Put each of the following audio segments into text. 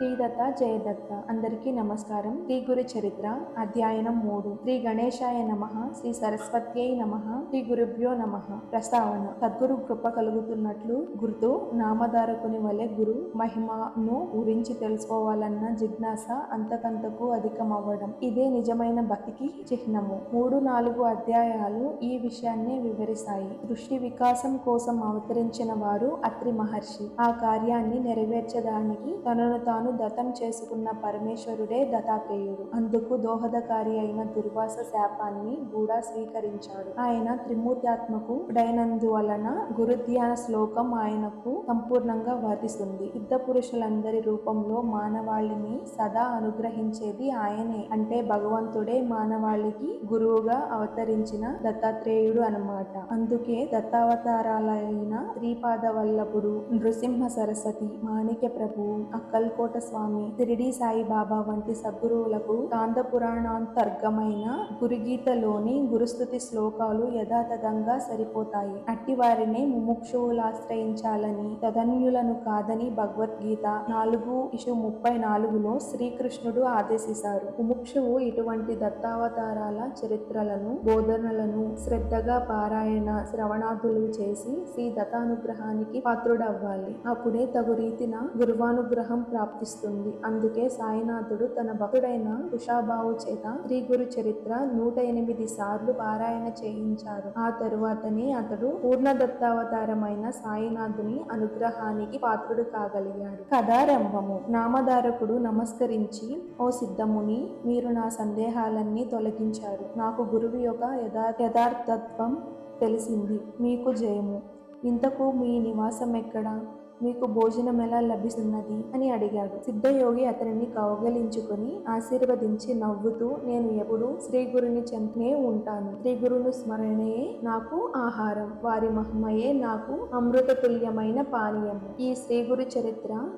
శ్రీదత్త జయదత్త అందరికీ నమస్కారం. శ్రీ గురు చరిత్ర అధ్యయనం మూడు. శ్రీ గణేశాయ నమ శ్రీ సరస్వత్యై నమ శ్రీ గురుభ్యో నమ. ప్రస్తావన. సద్గురు కృప కలుగుతున్నట్లు గుర్తు నామధారకుని వలె గురు మహిమను గురించి తెలుసుకోవాలన్న జిజ్ఞాస అంతకంతకు అధికమవ్వడం. ఇదే నిజమైన భక్తికి చిహ్నము. మూడు నాలుగు అధ్యాయాలు ఈ విషయాన్ని వివరిస్తాయి. దృష్టి వికాసం కోసం అవతరించిన వారు అత్రి మహర్షి. ఆ కార్యాన్ని నెరవేర్చడానికి తనను తాను దత్తం చేసుకున్న పరమేశ్వరుడే దత్తాత్రేయుడు. అందుకు దోహదకారి అయిన దుర్వాస శాపాన్ని కూడా స్వీకరించాడు. ఆయన త్రిమూర్త్యాత్మకు డైనందువలన గురుధ్యాన శ్లోకం ఆయనకు సంపూర్ణంగా వర్తిస్తుంది. సిద్ధ పురుషులందరి రూపంలో మానవాళిని సదా అనుగ్రహించేది ఆయనే. అంటే భగవంతుడే మానవాళికి గురువుగా అవతరించిన దత్తాత్రేయుడు అనమాట అందుకే దత్తావతారాలైన శ్రీపాద వల్లభుడు నృసింహ సరస్వతి మాణిక్య ప్రభు అక్కల్కోట స్వామి షిరిడి సాయిబాబా వంటి సద్గురువులకు కాంద పురాణాంతర్గమైన గురుగీతలోని గురుస్థుతి శ్లోకాలు యథాతథంగా సరిపోతాయి. అట్టి వారినే ముముక్షువులాశ్రయించాలని తదన్యులను కాదని భగవద్గీత నాలుగు ఇషు ముప్పై నాలుగులో శ్రీకృష్ణుడు ఆదేశిశారు. ముముక్షువు ఇటువంటి దత్తావతారాల చరిత్రలను బోధనలను శ్రద్ధగా పారాయణ శ్రవణాదులు చేసి శ్రీ దత్తానుగ్రహానికి పాత్రుడవ్వాలి. అప్పుడే తగు రీతిన గురువానుగ్రహం ప్రాప్తిస్తుంది అందుకే సాయినాథుడు తన భక్తుడైన కుషాబావు చేత శ్రీ గురు చరిత్ర నూట ఎనిమిది సార్లు పారాయణ చేయించారు. ఆ తరువాతనే అతడు పూర్ణ దత్తావతారమైన సాయినాథుని అనుగ్రహానికి పాత్రుడు కాగలిగాడు. కథారంభము. నామధారకుడు నమస్కరించి ఓ సిద్ధముని మీరు నా సందేహాలన్నీ తొలగించారు. నాకు గురువు యొక్క యథా యథార్థత్వం తెలిసింది. మీకు జయము. ఇంతకు మీ నివాసం ఎక్కడా మీకు భోజనం ఎలా లభిస్తున్నది? అని అడిగాడు. సిద్ధయోగి అతనిని కౌగలించుకొని ఆశీర్వదించి నవ్వుతూ నేను ఎప్పుడు శ్రీ గురుని చెంతనే ఉంటాను. శ్రీ గురును స్మరణయే నాకు ఆహారం. వారి మహిమయే నాకు అమృత తుల్యమైన పానీయం. ఈ శ్రీ గురు చరిత్ర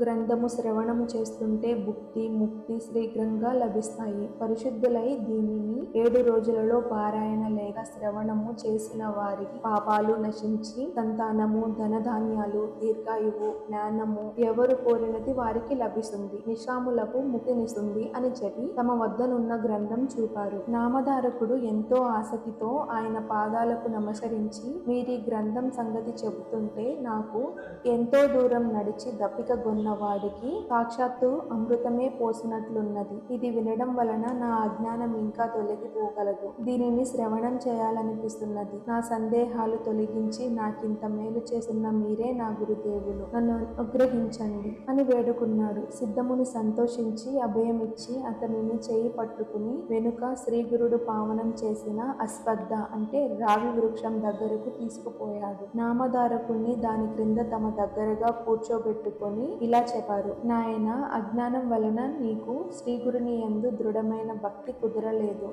గ్రంథము శ్రవణము చేస్తుంటే భుక్తి ముక్తి శీఘ్రంగా లభిస్తాయి. పరిశుద్ధులై దీనిని ఏడు రోజులలో పారాయణ లేక శ్రవణము చేసిన వారికి పాపాలు నశించి సంతానము ధనధాన్యాలు దీర్ఘాయువు జ్ఞానము ఎవరు కోరినది వారికి లభిస్తుంది. నిషాములకు ముక్తినిస్తుంది అని చెప్పి తమ వద్దనున్న గ్రంథం చూపారు. నామధారకుడు ఎంతో ఆసక్తితో ఆయన పాదాలకు నమస్కరించి మీరీ గ్రంథం సంగతి చెబుతుంటే నాకు ఎంతో దూరం నడిచి దప్పిక గొన్న ఉన్నవాడికి సాక్షాత్తు అమృతమే పోసినట్లున్నది. ఇది వినడం వలన నా అజ్ఞానం ఇంకా తొలగిపోగలదు. దీనిని శ్రవణం చేయాలనిపిస్తున్నది. నా సందేహాలు తొలగించి నాకింత మేలు చేస్తున్న మీరే నా గురుదేవులు. నన్ను అనుగ్రహించండి అని వేడుకున్నాడు. సిద్ధముని సంతోషించి అభయమిచ్చి అతనిని చేయి పట్టుకుని వెనుక శ్రీగురుడు పావనం చేసిన అశ్వద్ధ అంటే రావి వృక్షం దగ్గరకు తీసుకుపోయాడు. నామధారకుణ్ణి దాని క్రింద తమ దగ్గరగా కూర్చోబెట్టుకొని ఇలా ఇలా చెప్పారు నాయన అజ్ఞానం వలన నీకు శ్రీగురుని యందు దృఢమైన భక్తి కుదరలేదు.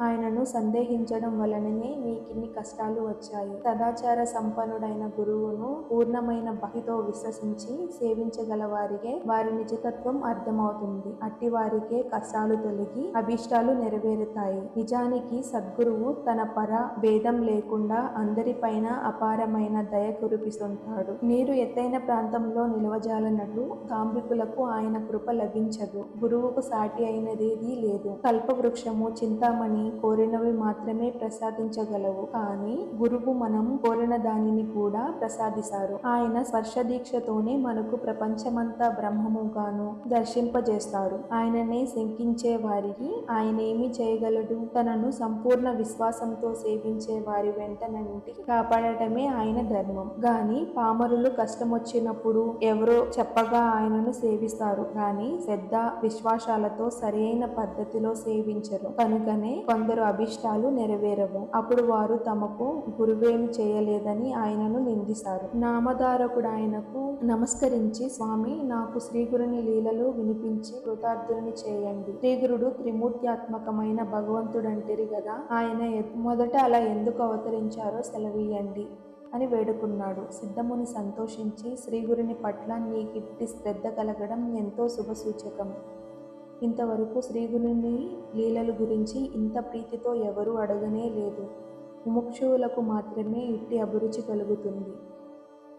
ఆయనను సందేహించడం వలననే నీకిన్ని కష్టాలు వచ్చాయి. సదాచార సంపన్నుడైన గురువును పూర్ణమైన భక్తితో విశ్వసించి సేవించగల వారికే వారి నిజతత్వం అర్థమవుతుంది. అట్టి వారికే కష్టాలు తొలగి అభిష్టాలు నెరవేరుతాయి. నిజానికి సద్గురువు తన పర భేదం లేకుండా అందరిపైన అపారమైన దయ కురిపిస్తుంటాడు. నీరు ఎత్తైన ప్రాంతంలో నిలవజాలనట్లు కాంబికులకు ఆయన కృప లభించదు. గురువుకు సాటి అయినదేదీ లేదు. కల్పవృక్షము చింతామణి కోరినవి మాత్రమే ప్రసాదించగలవు. కానీ గురువు మనం కోరిన దానిని కూడా ప్రసాదిస్తారు. ఆయన స్పర్శ దీక్షతోనే మనకు ప్రపంచమంతా బ్రహ్మముగాను దర్శింపజేస్తారు. ఆయననే శంకించే వారికి ఆయన ఏమి చేయగలడు? తనను సంపూర్ణ విశ్వాసంతో సేవించే వారి వెంట నుండి కాపాడటమే ఆయన ధర్మం. గాని పామరులు కష్టమొచ్చినప్పుడు ఎవరో చెప్పగా ఆయనను సేవిస్తారు. కానీ శ్రద్ధ విశ్వాసాలతో సరైన పద్ధతిలో సేవించరు. కనుకనే కొందరు అభిష్టాలు నెరవేరవు. అప్పుడు వారు తమకు గురువేమి చేయలేదని ఆయనను నిందిస్తారు. నామధారకుడు ఆయనకు నమస్కరించి స్వామి నాకు శ్రీగురుని లీలలు వినిపించి కృతార్థుని చేయండి. శ్రీగురుడు త్రిమూర్త్యాత్మకమైన భగవంతుడంటిరి కదా ఆయన మొదట అలా ఎందుకు అవతరించారో సెలవీయండి అని వేడుకున్నాడు. సిద్ధముని సంతోషించి శ్రీగురుని పట్ల నీకిట్టి శ్రద్ధ కలగడం ఎంతో శుభసూచకం. ఇంతవరకు శ్రీగురుని లీలల గురించి ఇంత ప్రీతితో ఎవరూ అడగనే లేదు. ముముక్షువులకు మాత్రమే ఇట్టి అభిరుచి కలుగుతుంది.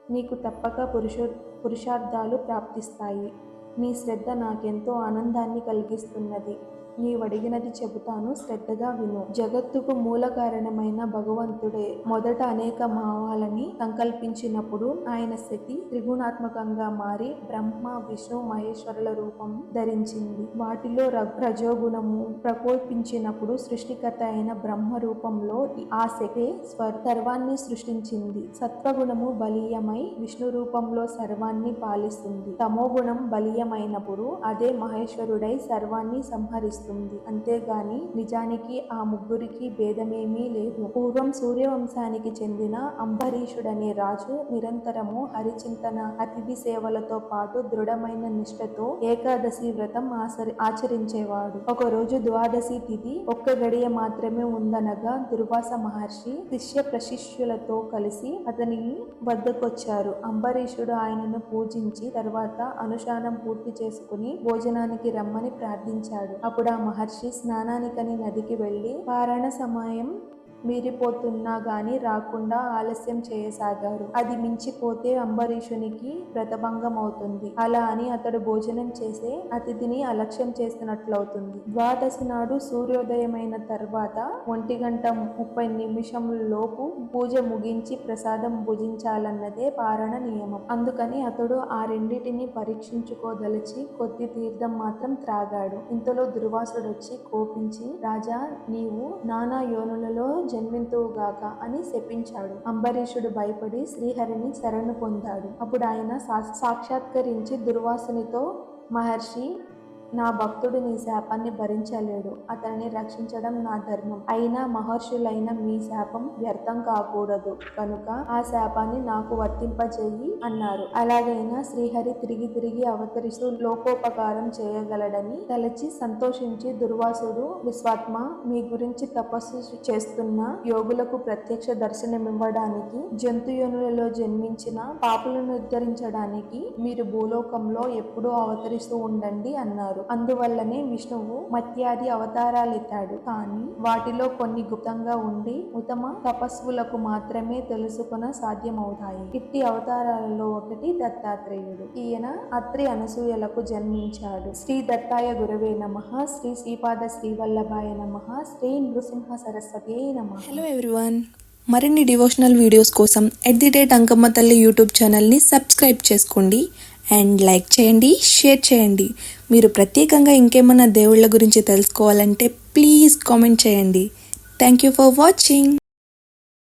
నీకు తప్పక పురుషో పురుషార్థాలు ప్రాప్తిస్తాయి. నీ శ్రద్ధ నాకెంతో ఆనందాన్ని కలిగిస్తున్నది. నీవడిగినది చెబుతాను శ్రద్ధగా విను. జగత్తుకు మూల కారణమైన భగవంతుడే మొదట అనేక భావాలని సంకల్పించినప్పుడు ఆయన శక్తి త్రిగుణాత్మకంగా మారి బ్రహ్మ విష్ణు మహేశ్వరుల రూపం ధరించింది. వాటిలో ర- రజోగుణము ప్రకోపించినప్పుడు సృష్టికర్త అయిన బ్రహ్మ రూపంలో ఆ శక్తి సర్వాన్ని సృష్టించింది. సత్వగుణము బలీయమై విష్ణు రూపంలో సర్వాన్ని పాలిస్తుంది. తమోగుణం బలీయమైనప్పుడు అదే మహేశ్వరుడై సర్వాన్ని సంహరిస్తుంది. అంతేగాని నిజానికి ఆ ముగ్గురికి భేదమేమీ లేదు. పూర్వం సూర్యవంశానికి చెందిన అంబరీషుడనే రాజు నిరంతరము హరిచింతన అతిథి సేవలతో పాటు దృఢమైన నిష్ఠతో ఏకాదశి వ్రతం ఆచరి ఆచరించేవాడు. ఒక రోజు ద్వాదశి తిథి ఒక్క గడియ మాత్రమే ఉందనగా దుర్వాస మహర్షి శిష్య ప్రశిష్యులతో కలిసి అతని వద్దకొచ్చారు. అంబరీషుడు ఆయనను పూజించి తర్వాత అనుష్ఠానం పూర్తి చేసుకుని భోజనానికి రమ్మని ప్రార్థించాడు. అప్పుడు మహర్షి స్నానానికని నదికి వెళ్ళి పారాయణ సమయం మీరిపోతున్నా గాని రాకుండా ఆలస్యం చేయసాగారు. అది మించిపోతే అంబరీషునికి వ్రతభంగం అవుతుంది అలా అని అతడు భోజనం చేసే అతిథిని అలక్ష్యం చేసినట్లవుతుంది. ద్వాదశి నాడు సూర్యోదయమైన తర్వాత ఒంటి గంట ముప్పై నిమిషముల లోపు పూజ ముగించి ప్రసాదం భుజించాలన్నదే పారణ నియమం. అందుకని అతడు ఆ రెండింటిని పరీక్షించుకోదలిచి కొద్ది తీర్థం మాత్రం త్రాగాడు. ఇంతలో దుర్వాసుడొచ్చి కోపించి రాజా నీవు నానా యోనులలో జన్మింతువుగాక అని శపించాడు. అంబరీషుడు భయపడి శ్రీహరిని శరణు పొందాడు. అప్పుడు ఆయన సాక్షాత్కరించి దుర్వాసునితో మహర్షి నా భక్తుడు నీ శాపాన్ని భరించలేడు. అతనిని రక్షించడం నా ధర్మం. అయినా మహర్షులైన మీ శాపం వ్యర్థం కాకూడదు. కనుక ఆ శాపాన్ని నాకు వర్తింపజేయి అన్నారు. అలాగైనా శ్రీహరి తిరిగి తిరిగి అవతరిస్తూ లోకోపకారం చేయగలడని తలచి సంతోషించి దుర్వాసుడు విశ్వాత్మ మీ గురించి తపస్సు చేస్తున్న యోగులకు ప్రత్యక్ష దర్శనమివ్వడానికి జంతుయోనులలో జన్మించిన పాపులను ఉద్ధరించడానికి మీరు భూలోకంలో ఎప్పుడూ అవతరిస్తూ ఉండండి అన్నారు. అందువల్లనే విష్ణువు మత్యాది అవతారాలెత్తాడు. కానీ వాటిలో కొన్ని గుప్తంగా ఉండి ఉత్తమ తపస్వులకు మాత్రమే తెలుసుకున సాధ్యమవుతాయి. ఇట్టి అవతారాలలో ఒకటి దత్తాత్రేయుడు. ఈయన అత్రి అనసూయలకు జన్మించాడు. శ్రీ దత్తాయ గురవే నమ. శ్రీ శ్రీపాద శ్రీవల్లభాయ నమ. శ్రీ నృసింహ సరస్వతి నమ. హలో ఎవ్రీవన్ మరిన్ని డివోషనల్ వీడియోస్ కోసం ఎట్ ది రేట్ అంకమ్మ తల్లి యూట్యూబ్ ఛానల్ని సబ్స్క్రైబ్ చేసుకోండి. అండ్ లైక్ చేయండి షేర్ చేయండి. మీరు ప్రత్యేకంగా ఇంకేమైనా దేవుళ్ళ గురించి తెలుసుకోవాలంటే ప్లీజ్ కామెంట్ చేయండి. Thank you for watching